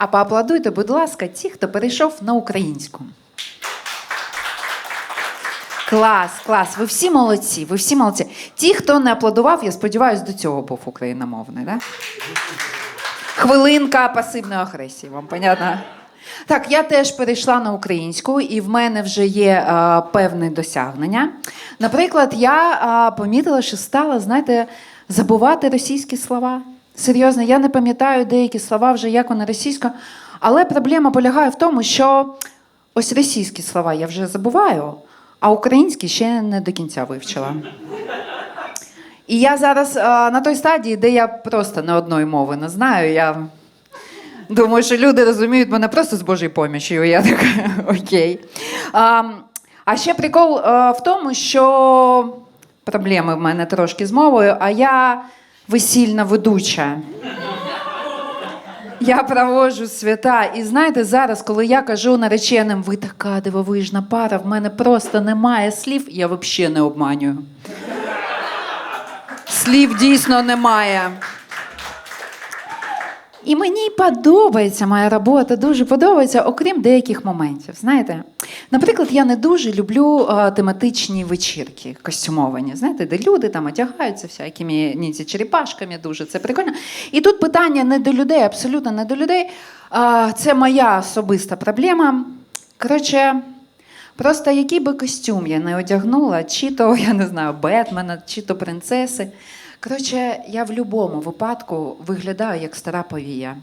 А поаплодуйте, будь ласка, ті, хто перейшов на українську. Клас, клас. Ви всі молодці, ви всі молодці. Ті, хто не аплодував, я сподіваюся, до цього був україномовний, да? Хвилинка пасивної агресії, вам понятно? Так, я теж перейшла на українську, і в мене вже є е, певне досягнення. Наприклад, я е, помітила, що стала, знаєте, забувати російські слова. Серйозно, я не пам'ятаю деякі слова вже як вони російська. Але проблема полягає в тому, що ось російські слова я вже забуваю, а українські ще не до кінця вивчила. І я зараз е, на той стадії, де я просто не одної мови не знаю. Я думаю, що люди розуміють мене просто з Божою помічю. Я така окей. А, а ще прикол е, в тому, що проблеми в мене трошки з мовою, а я весільна ведуча. Я проводжу свята. І знаєте, зараз, коли я кажу нареченим, ви така дивовижна пара, в мене просто немає слів, я взагалі не обманюю. Слів дійсно немає. І мені подобається моя робота, дуже подобається, окрім деяких моментів. Знаєте, наприклад, я не дуже люблю е, тематичні вечірки костюмовані. Знаєте, де люди там одягаються всякими ніндзя черепашками, дуже це прикольно. І тут питання не до людей, абсолютно не до людей. А, це моя особиста проблема. Коротше, просто який би костюм я не одягнула, чи то, я не знаю, Бетмена, чи то принцеси. Коротше, я в будь-якому випадку виглядаю як стара повія.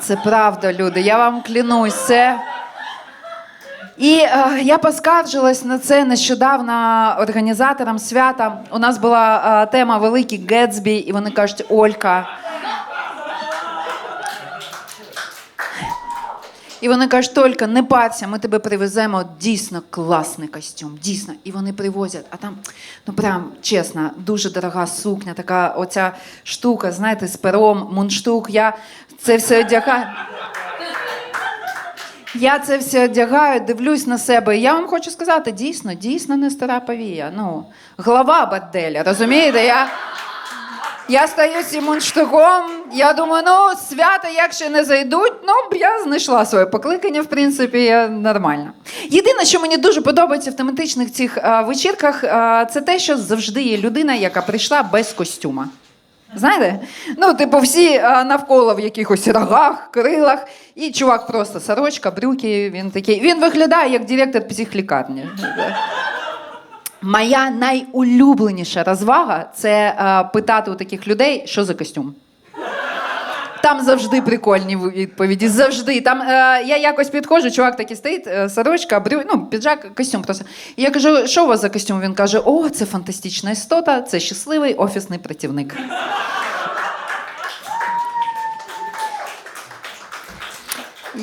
Це правда, люди. Я вам клянусь, це. І е, я поскаржилась на це нещодавно організаторам свята. У нас була е, тема Великий Гетсбі, і вони кажуть, Олька. І вони кажуть, тільки не парся, ми тебе привеземо дійсно класний костюм, дійсно. І вони привозять. А там, ну прям чесно, дуже дорога сукня, така оця штука, знаєте, з пером, мундштук. Я це все одягаю. Я це все одягаю, дивлюсь на себе. Я вам хочу сказати, дійсно, дійсно не стара повія. Ну, глава борделя, розумієте? Я, я цим мундштуком, я думаю, ну, свята, якщо не зайдуть, ну, я знайшла своє покликання, в принципі, я нормально. Єдине, що мені дуже подобається в тематичних цих а, вечірках, а, це те, що завжди є людина, яка прийшла без костюма. Знаєте? Ну, типу, всі а, навколо в якихось рогах, крилах, і чувак просто сорочка, брюки, він такий. Він виглядає як директор психлікарні. Моя найулюбленіша розвага це а, питати у таких людей, що за костюм. Там завжди прикольні відповіді. Завжди. Там е, я якось підходжу, чувак такий стоїть, е, сорочка, брю, ну, піджак, костюм просто. Я кажу, що у вас за костюм? Він каже: О, це фантастична істота, це щасливий офісний працівник.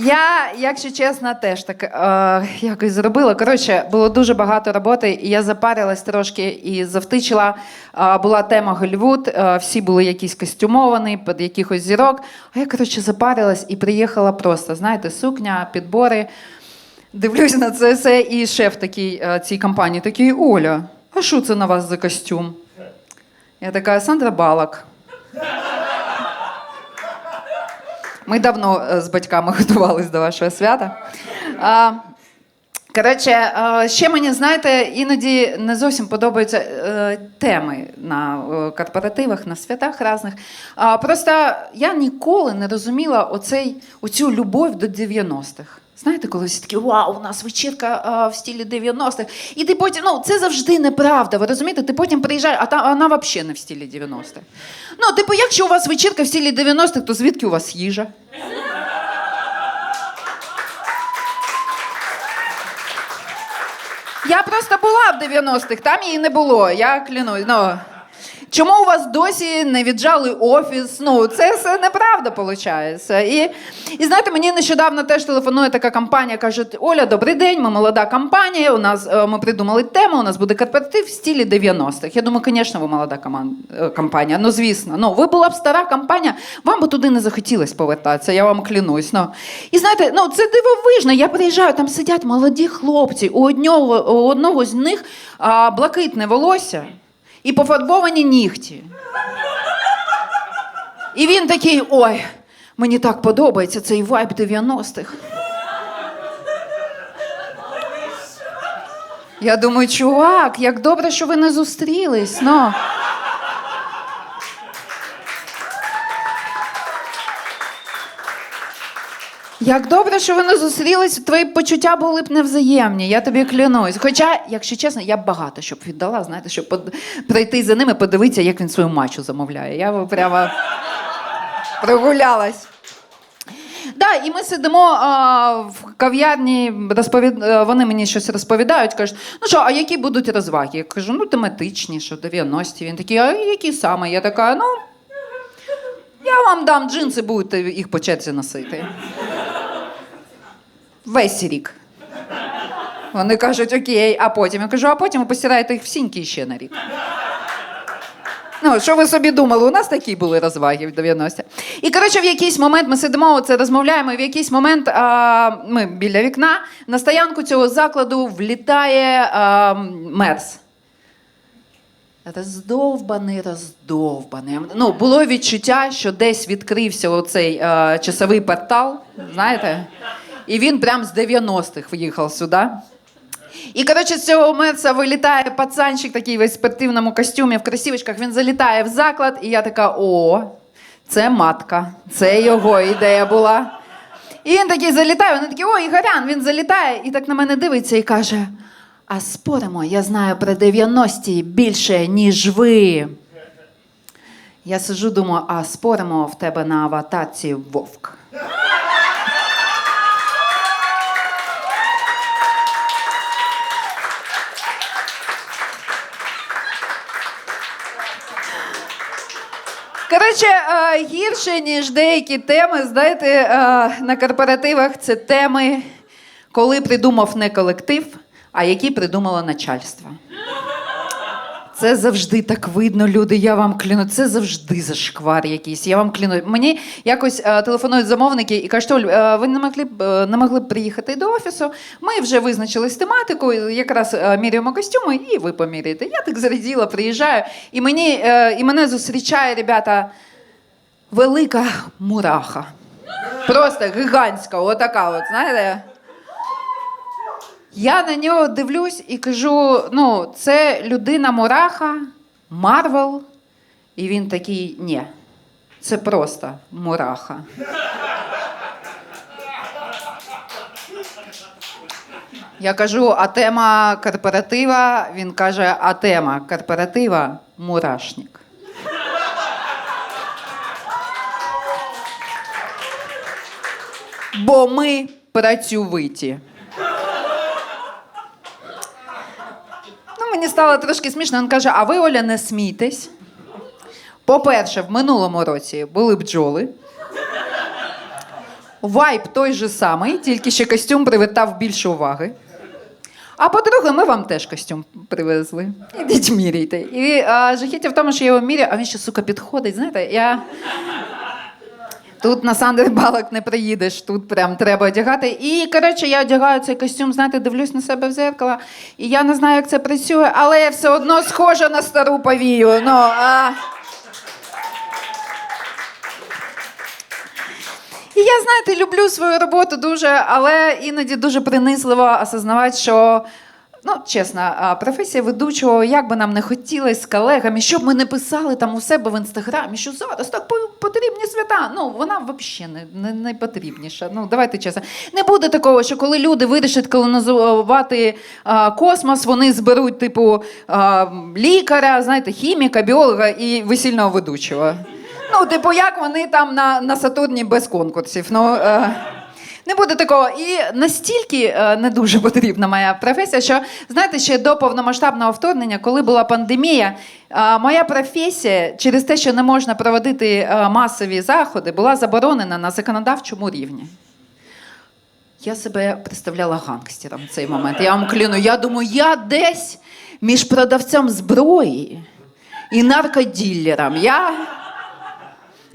Я, якщо чесно, теж так е, якось зробила. Коротше, було дуже багато роботи, і я запарилась трошки і завтичила. Е, була тема Голлівуд, е, всі були якісь костюмовані під якихось зірок. А я, коротше, запарилась і приїхала просто, знаєте, сукня, підбори. Дивлюсь на це все, і шеф такий е, цій компанії такий: Оля, а що це на вас за костюм? Я така, Сандра Балак. Ми давно е, з батьками готувалися до вашого свята. А, Коротше, е, ще мені, знаєте, іноді не зовсім подобаються е, теми на корпоративах, на святах різних. Просто я ніколи не розуміла оцей, оцю любов до 90-х. Знаєте, коли всі такі, вау, у нас вечірка а, в стилі 90-х. І ти потім, ну, це завжди неправда. Ви розумієте? Ти потім приїжджаєш, а та вона взагалі не в стилі 90-х. Ну, типу, якщо у вас вечірка в стилі 90-х, то звідки у вас їжа? Я просто була в 90-х, там її не було, я клянусь. Ну, чому у вас досі не віджали офіс? Ну, це все неправда виходить. І, і знаєте, мені нещодавно теж телефонує така компанія, каже: Оля, добрий день, ми молода компанія. У нас е, ми придумали тему, у нас буде корпоратив в стилі 90-х. Я думаю, звісно, ви молода е, компанія. Ну, звісно, ну ви була б стара компанія, вам би туди не захотілося повертатися, я вам клянусь. Ну. І знаєте, ну це дивовижно. Я приїжджаю, там сидять молоді хлопці. У одного, у одного з них а, блакитне волосся і пофарбовані нігті. І він такий: ой, Мені так подобається цей вайб 90-х. Я думаю, чувак, як добре, що ви не зустрілись. Ну. Як добре, що ви не зустрілись, твої почуття були б невзаємні, я тобі клянусь. Хоча, якщо чесно, я б багато щоб віддала, знаєте, щоб под- пройти за ними, подивитися, як він свою мачу замовляє. Я б прямо прогулялась. Да, і ми сидимо а, в кав'ярні, розповід... е, вони мені щось розповідають, кажуть, ну що, а які будуть розваги? Я кажу, ну тематичні, що 90-ті. Він такий, а які саме? Я така, ну, я вам дам джинси, будете їх по черзі носити. Весь рік. Вони кажуть, окей, а потім. Я кажу, а потім ви постираєте їх в сіньки ще на рік. Ну, що ви собі думали? У нас такі були розваги в 90-ті. І коротше, в якийсь момент ми сидимо, оце розмовляємо, і в якийсь момент а, ми біля вікна на стоянку цього закладу влітає а, мерс. Роздовбаний, роздовбаний. Ну, було відчуття, що десь відкрився оцей а, часовий портал, знаєте? І він прям з 90-х в'їхав сюди. І, коротше, з цього мерса вилітає пацанчик такий весь в спортивному костюмі, в кросівочках. Він залітає в заклад, і я така: о, це матка, це його ідея була. І він такий залітає, вони такі, о, Ігорян, він залітає, і так на мене дивиться і каже: А споримо, я знаю про 90-ті більше, ніж ви. Я сижу, думаю, а споримо в тебе на аватарці вовк. Коротше, е, гірше, ніж деякі теми, знаєте, е, на корпоративах це теми, коли придумав не колектив, а які придумало начальство. Це завжди так видно, люди. Я вам кляну. Це завжди зашквар якийсь. Я вам кляну. Мені якось е, телефонують замовники і кажуть, Оль, е, ви не могли б е, не могли б приїхати до офісу. Ми вже визначились з тематикою, якраз е, міряємо костюми, і ви поміряєте. Я так зраділа, приїжджаю, і мені е, і мене зустрічає, ребята, велика мураха. Просто гігантська, отака, от, знаєте. Я на нього дивлюсь і кажу: ну, це людина мураха, Марвел. І він такий, ні, це просто мураха. Я кажу, а тема корпоратива. Він каже, а тема корпоратива мурашник. Бо ми працьовиті. Ну, мені стало трошки смішно. Він каже: а ви, Оля, не смійтесь. По-перше, в минулому році були бджоли. Вайб той же самий, тільки ще костюм привертав більше уваги. А по-друге, ми вам теж костюм привезли. Ідіть міряйте. І а, жахіття в тому, що я його міряю, а він ще, сука, підходить. Знаєте, я. Тут на Сандербалок не приїдеш, тут прям треба одягати. І коротше, я одягаю цей костюм, знаєте, дивлюсь на себе в зеркало, і я не знаю, як це працює, але я все одно схожа на стару повію. Ну, а... І я, знаєте, люблю свою роботу дуже, але іноді дуже принизливо осознавати, що. Ну, чесно, професія ведучого, як би нам не хотілося з колегами, щоб ми не писали там у себе в інстаграмі, що зараз так потрібні свята. Ну, вона взагалі не, не, не потрібніша. Ну, давайте чесно. Не буде такого, що коли люди вирішать колонізувати а, космос, вони зберуть, типу, а, лікаря, знаєте, хіміка, біолога і весільного ведучого. Ну, типу, як вони там на, на Сатурні без конкурсів. Ну, е, не буде такого. І настільки е, не дуже потрібна моя професія, що знаєте, ще до повномасштабного вторгнення, коли була пандемія, е, моя професія через те, що не можна проводити е, масові заходи, була заборонена на законодавчому рівні. Я себе представляла гангстером в цей момент. Я вам кляну, я думаю, я десь між продавцем зброї і наркоділером. Я.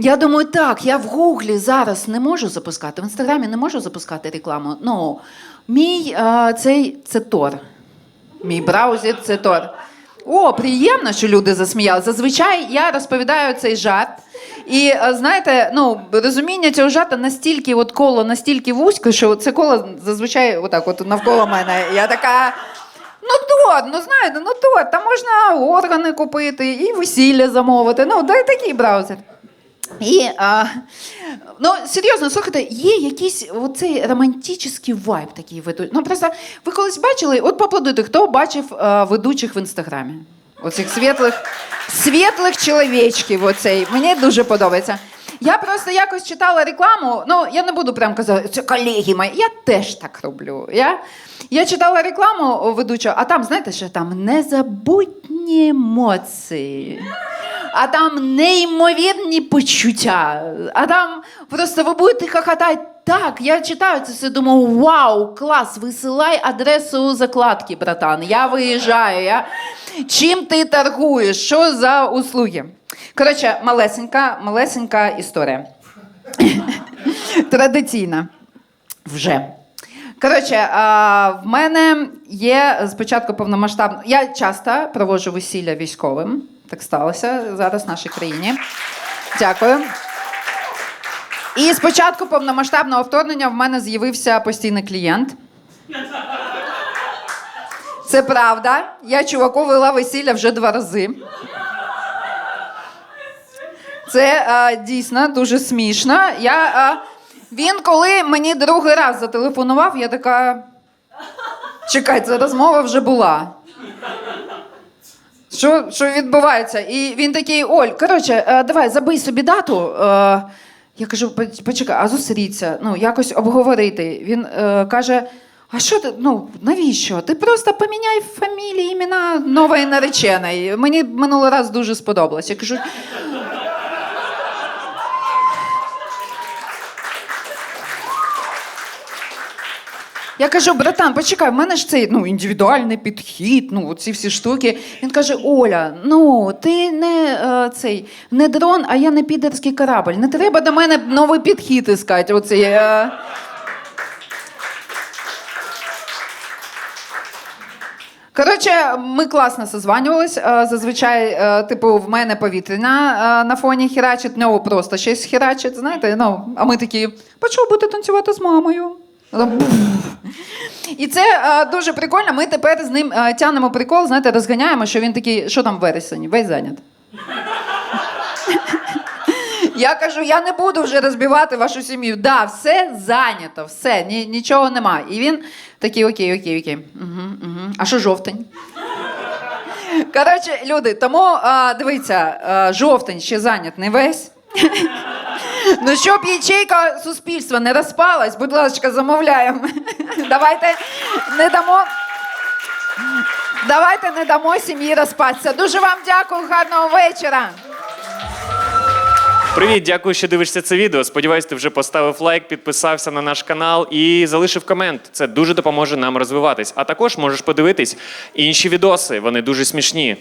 Я думаю, так, я в Гуглі зараз не можу запускати, в інстаграмі не можу запускати рекламу. Ну, мій е, цей це Тор. Мій браузер це Тор. О, приємно, що люди засміялися. Зазвичай я розповідаю цей жарт. І е, знаєте, ну розуміння цього жарта настільки, от коло настільки вузьке, що це коло зазвичай отак, от навколо мене. Я така. Ну то, ну знаєте, ну то, там можна органи купити і весілля замовити. Ну, дай такий браузер. І а, ну серйозно, слухайте, є якийсь оцей романтичний вайб такий ведуть. Ну просто ви колись бачили, от поаплодуйте, хто бачив а, ведучих в інстаграмі? Оцих світлих, світлих чоловічків. Оцей. Мені дуже подобається. Я просто якось читала рекламу. Ну, я не буду прям казати, це колеги мої. Я теж так роблю. Я, я читала рекламу ведучого, а там, знаєте, що там незабутні емоції. А там неймовірні почуття. А там просто ви будете хохотати. Так, я читаю це все, думаю, вау, клас, висилай адресу закладки, братан. Я виїжджаю. Я... Чим ти торгуєш? Що за услуги? Коротше, малесенька, малесенька історія. Традиційна. Вже. Коротше, а, в мене є спочатку повномасштабно. Я часто проводжу весілля військовим. Так сталося зараз в нашій країні. Дякую. І спочатку повномасштабного вторгнення в мене з'явився постійний клієнт. Це правда. Я чуваку вела весілля вже два рази. Це а, дійсно дуже смішно. Я, а, він, коли мені другий раз зателефонував, я така. Чекай, ця розмова вже була. Що, що відбувається? І він такий: Оль, коротше, е, давай забий собі дату. Е, я кажу, «Поч- почекай, а зустріться, ну, якось обговорити. Він е, каже: а що ти? Ну, навіщо? Ти просто поміняй фамілії, імена нової нареченої. Мені минулий раз дуже сподобалось. Я кажу. Я кажу, братан, почекай, в мене ж цей ну, індивідуальний підхід, ну, ці всі штуки. Він каже: Оля, ну ти не е, цей не дрон, а я не підерський корабль. Не треба до мене новий підхід іскати. Оцей, е. Коротше, ми класно созванювались. Е, Зазвичай, е, типу, в мене повітряна е, на фоні херачить, нього просто щось херачить. Знаєте, ну, а ми такі, почав бути танцювати з мамою. І це е, дуже прикольно. Ми тепер з ним е, тянемо прикол, знаєте, розганяємо, що він такий, що там вересень, весь зайнят. Я кажу, я не буду вже розбивати вашу сім'ю. Да, все зайнято, все, ні, нічого нема. І він такий, окей, окей, окей. Угу, угу. А що жовтень? Коротше, люди, тому а, дивіться, а, жовтень ще зайнят не весь. Ну, щоб ячейка суспільства не розпалась, будь ласка, замовляємо. Давайте не дамо. Давайте не дамо сім'ї розпатися. Дуже вам дякую, гарного вечора. Привіт, дякую, що дивишся це відео. Сподіваюсь, ти вже поставив лайк, підписався на наш канал і залишив комент. Це дуже допоможе нам розвиватись. А також можеш подивитись інші відоси. Вони дуже смішні.